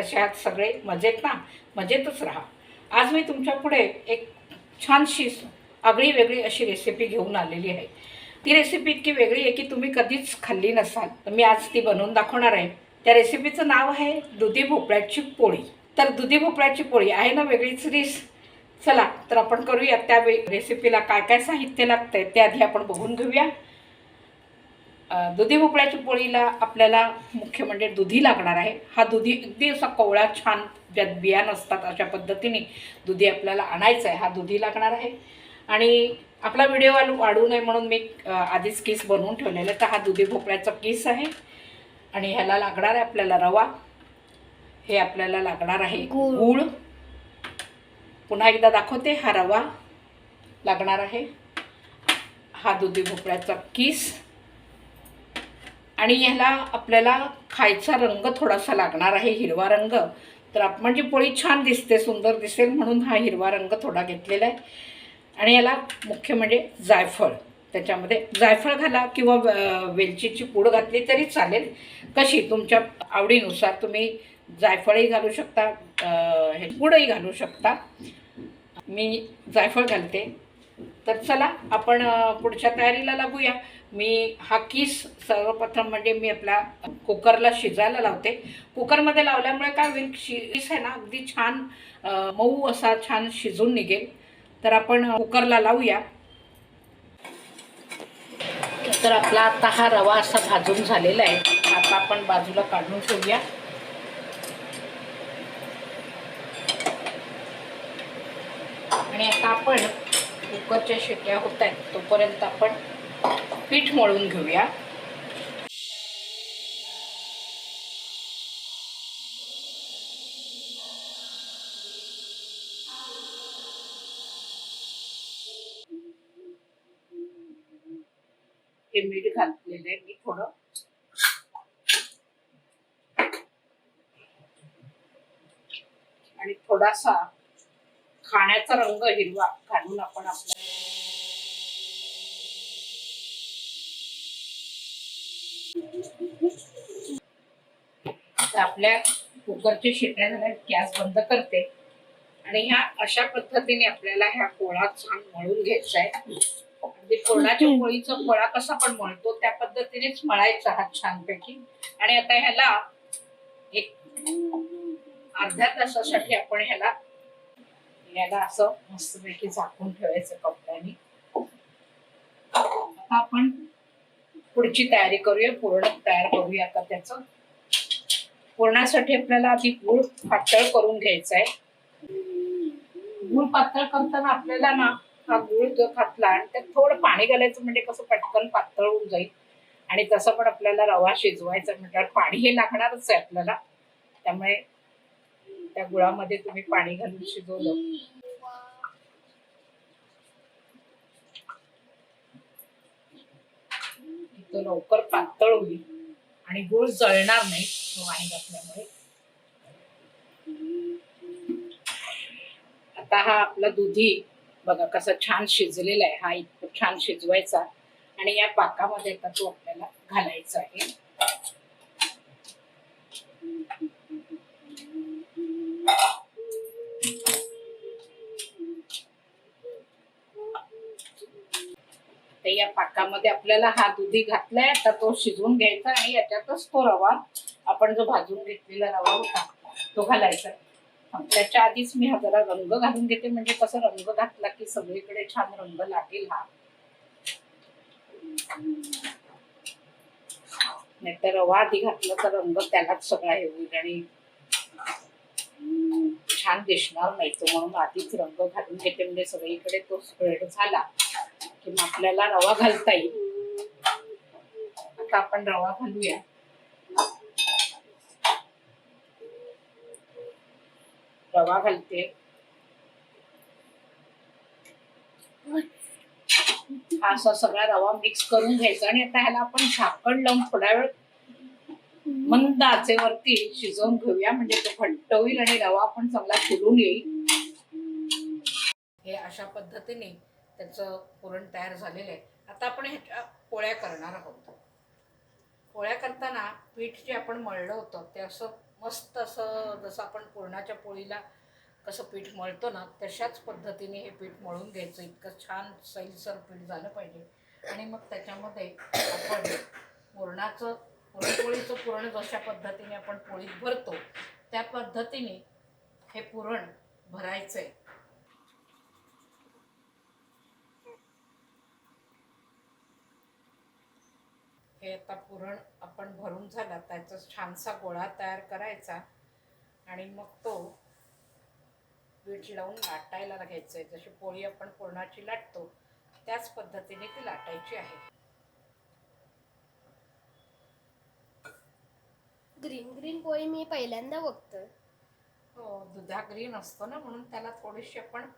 गुरुदेव कसे आहात सगळे मजेत ना? मजेतच राहा. आज मी तुमच्यापुढे एक छानशी आगळी वेगळी अशी रेसिपी घेऊन आलेली आहे. ती रेसिपी इतकी वेगळी आहे की तुम्ही कधीच खाल्ली नसाल. तर मी आज ती बनवून दाखवणार आहे. त्या रेसिपीचं नाव आहे दुधी भोपळ्याची पोळी. तर दुधी भोपळ्याची पोळी आहे ना वेगळीच रिस चला तर आपण करूया त्या वे रेसिपीला काय काय साहित्य लागतंय ते आधी आपण बघून घेऊया. दुधी भोपळ्याच्या पोळीला आपल्याला मुख्य म्हणजे दुधी लागणार आहे. हा दुधी अगदी असा कोवळा छान ज्यात बिया नसतात अशा पद्धतीने दुधी आपल्याला आणायचा आहे. हा दुधी लागणार आहे. आणि आपला व्हिडिओ वाढ नये म्हणून मी आधीच किस बनवून ठेवलेला तर हा दुधी भोपळ्याचा किस आहे. आणि ह्याला लागणार आहे आपल्याला रवा. हे आपल्याला लागणार आहे. गूळ. पुन्हा एकदा दाखवते. हा रवा लागणार आहे. हा दुधी भोपळ्याचा किस. आणि ह्याला आपल्याला खायचा रंग थोडासा लागणार आहे हिरवा रंग. तर आप म्हणजे पोळी छान दिसते सुंदर दिसेल म्हणून हा हिरवा रंग थोडा घेतलेला आहे. आणि याला मुख्य म्हणजे जायफळ. त्याच्यामध्ये जायफळ घाला किंवा वेलचीची पूड घातली तरी चालेल. कशी? तुमच्या आवडीनुसार तुम्ही जायफळही घालू शकता हे पूडही घालू शकता. मी जायफळ घालते. तर चला आपण पुढच्या तयारीला लागूया. मी हा किस सर्वप्रथम म्हणजे मी आपला कुकरला शिजायला लावते. कुकरमध्ये लावल्यामुळे काय होईल किस आहे ना अगदी छान मऊ असा छान शिजून निघेल. तर आपण कुकरला लावूया. तर आपला आता हा रवा असा भाजून झालेला आहे. आता आपण बाजूला काढून ठेवूया. आणि आता आपण कुकरच्या शिट्या होत आहेत तोपर्यंत आपण पीठ मळून घेऊया. हे मीठ घातलेलं आहे मी थोडं आणि थोडासा खाण्याचा रंग हिरवा घालून आपण आपल्या आपल्या कुकरची शिट्या झाल्या गॅस बंद करते. आणि ह्या अशा पद्धतीने आपल्याला ह्या पोळा छान मळून घ्यायचा आहे. अगदी पोळाच्या पोळीचा पोळा कसा आपण मळतो त्या पद्धतीनेच मळायचा हा छानपैकी. आणि आता ह्याला एक अर्ध्या तासासाठी आपण ह्याला याला असं मस्तपैकी झाकून ठेवायचं कपड्याने. आता आपण पुढची तयारी करूया पूर्ण तयार करूया आता त्याचं. पुरणासाठी आपल्याला आधी गूळ पातळ करून घ्यायचा आहे गूळ पातळ करताना आपल्याला ना हा गूळ जो घातला आणि त्यात थोडं पाणी घालायचं म्हणजे कसं पटकन पातळ होऊन जाईल. आणि तसं पण आपल्याला रवा शिजवायचा म्हटल्यावर पाणी हे लागणारच आहे आपल्याला. त्यामुळे त्या गुळामध्ये तुम्ही पाणी घालून शिजवलं. तो लवकर पातळ होईल आणि गुळ जळणार नाही तो घातल्यामुळे. आता हा आपला दुधी बघा कसा छान शिजलेला आहे. हा इतकं छान शिजवायचा आणि या पाकामध्ये आता तो आपल्याला घालायचा आहे. तर या पाकामध्ये आपल्याला हा दुधी घातलाय आता तो शिजवून घ्यायचा आणि याच्यातच तो रवा आपण जो भाजून घेतलेला रवा होता तो घालायचा. त्याच्या आधीच मी हा जरा रंग घालून घेते म्हणजे कसं रंग घातला की सगळीकडे छान रंग लागेल हा. नाहीतर रवा आधी घातला तर रंग त्यालाच सगळा हे होईल आणि छान दिसणार नाही तो म्हणून आधीच रंग घालून घेते म्हणजे सगळीकडे तो स्प्रेड झाला. की मग आपल्याला रवा घालता येईल. आता आपण रवा घालूया. रवा घालते. असा सगळा रवा मिक्स करून घ्यायचा आणि आता ह्याला आपण झाकण लावून थोडा वेळ मंद आचेवरती शिजवून घेऊया. म्हणजे तो घट्ट होईल आणि रवा पण चांगला फुलून येईल. हे अशा पद्धतीने त्याचं पुरण तयार झालेलं आहे. आता आपण ह्याच्या पोळ्या करणार आहोत. पोळ्या करताना पीठ जे आपण मळलं होतं ते असं मस्त असं जसं आपण पुरणाच्या पोळीला कसं पीठ मळतो ना तशाच पद्धतीने हे पीठ मळून घ्यायचं. इतकं छान सैलसर पीठ झालं पाहिजे. आणि मग त्याच्यामध्ये आपण पुरणाचं पुरणपोळीचं पुरण जशा पद्धतीने आपण पोळीत भरतो त्या पद्धतीने हे पुरण भरायचं आहे हे आता पुरण आपण भरून झाला त्याचा छानसा गोळा तयार करायचा आणि मग तो पीठ लावून लाटायला घ्यायचं आहे जशी पोळी आपण पुरणाची लाटतो त्याच पद्धतीने ती लाटायची आहे. ग्रीन ग्रीन पोळी मी पहिल्यांदा बघतोय. हो दुधा ग्रीन असतो ना म्हणून त्याला थोडीशी आपण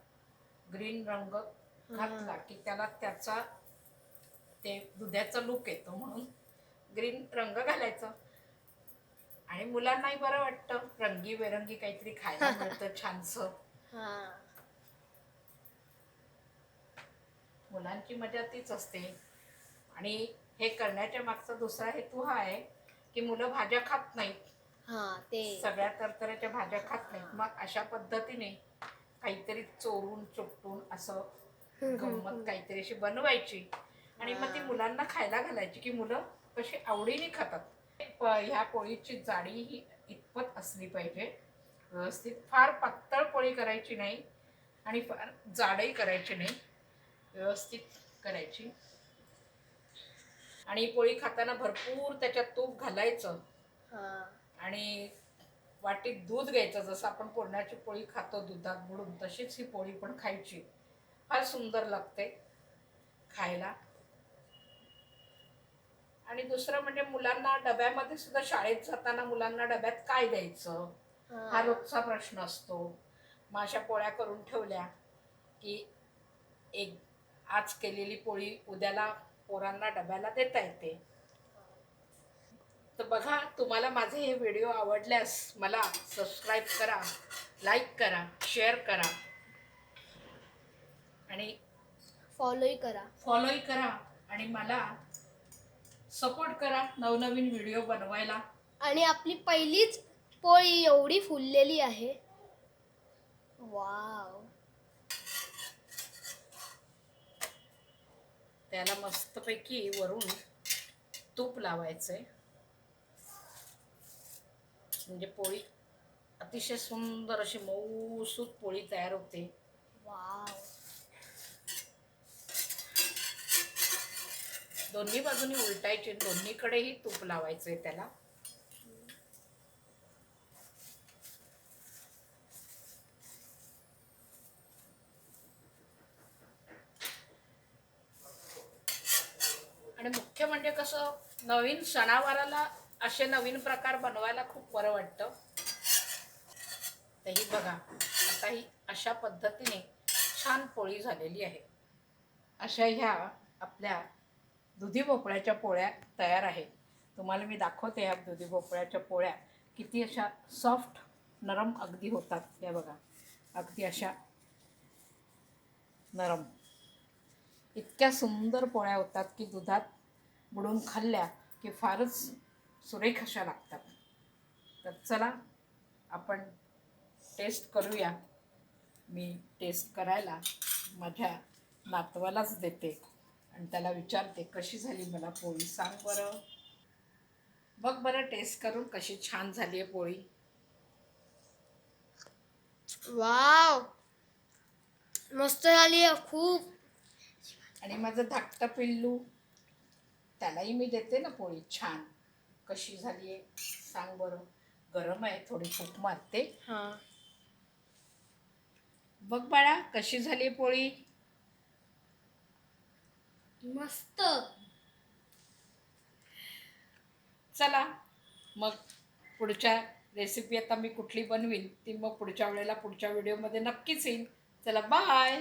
ग्रीन रंग घातला की त्याला त्याचा ते दुधाचा लुक येतो म्हणून ग्रीन रंग घालायचं. आणि मुलांनाही बरं वाटतं. रंगी बेरंगी काहीतरी खायला मिळतं छानसं. मुलांची मजा तीच असते. आणि हे करण्याच्या मागचा दुसरा हेतू हा आहे की मुलं भाज्या खात नाहीत. हा ते. सगळ्या तरतऱ्याच्या भाज्या खात नाहीत. मग अशा पद्धतीने काहीतरी चोरून चुकटून असं गंमत काहीतरी अशी बनवायची. आणि मग ती मुलांना खायला घालायची की मुलं कशी आवडीने खातात. ह्या पोळीची जाडी ही इतपत असली पाहिजे. व्यवस्थित फार पातळ पोळी करायची नाही आणि फार जाडही करायची नाही. व्यवस्थित करायची. आणि पोळी खाताना भरपूर त्याच्यात तूप घालायचं. आणि वाटीत दूध घ्यायचं. जसं आपण पुरणाची पोळी खातो दुधात बुडून तशीच ही पोळी पण खायची. फार सुंदर लागते खायला. आणि दुसरं म्हणजे मुलांना डब्यामध्ये सुद्धा शाळेत जाताना मुलांना डब्यात काय द्यायचं? हा. रोजचा प्रश्न असतो. मग अशा पोळ्या करून ठेवल्या की एक आज केलेली पोळी उद्याला पोरांना डब्याला देता येते. तर बघा तुम्हाला माझे हे व्हिडिओ आवडल्यास मला सबस्क्राईब करा लाईक करा शेअर करा. आणि फॉलोही करा. फॉलोही करा. आणि मला सपोर्ट करा नवनवीन व्हिडिओ बनवायला आणि आपली पहिलीच पोळी एवढी फुललेली आहे वाव त्याला मस्तपैकी वरून तूप लावायचंय म्हणजे पोळी अतिशय सुंदर अशी मऊसूत पोळी तयार होते वाव दोन्ही बाजूनी उलटायची दोन्हीकडेही तूप लावायचंय त्याला. आणि मुख्य म्हणजे कसं नवीन सणावाराला असे नवीन प्रकार बनवायला खूप बरं वाटतं. तेही बघा आता ही अशा पद्धतीने छान पोळी झालेली आहे. अशा ह्या आपल्या दुधी भोपळ्याच्या पोळ्या तयार आहेत. तुम्हाला मी दाखवते ह्या दुधी भोपळ्याच्या पोळ्या. किती अशा सॉफ्ट नरम अगदी होतात. या बघा. अगदी अशा नरम. इतक्या सुंदर पोळ्या होतात की दुधात बुडून खाल्ल्या की फारच सुरेख अशा लागतात. तर चला आपण टेस्ट करूया. मी टेस्ट करायला माझ्या नातवालाच देते. आणि त्याला विचारते कशी झाली मला पोळी? सांग बरं. बघ बरं टेस्ट करून कशी छान झाली आहे पोळी. वाव! मस्त झाली आहे खूप. आणि माझं धाकटं पिल्लू त्यालाही मी देते ना पोळी छान. कशी झाली आहे? सांग बरं. गरम आहे थोडी फूक मारते. हा. बघ बाळा कशी झाली आहे पोळी? मस्त. चला मग पुढच्या रेसिपी आता मी कुठली बनवीन ती मग पुढच्या वेळेला पुढच्या व्हिडिओमध्ये नक्कीच येईन. चला बाय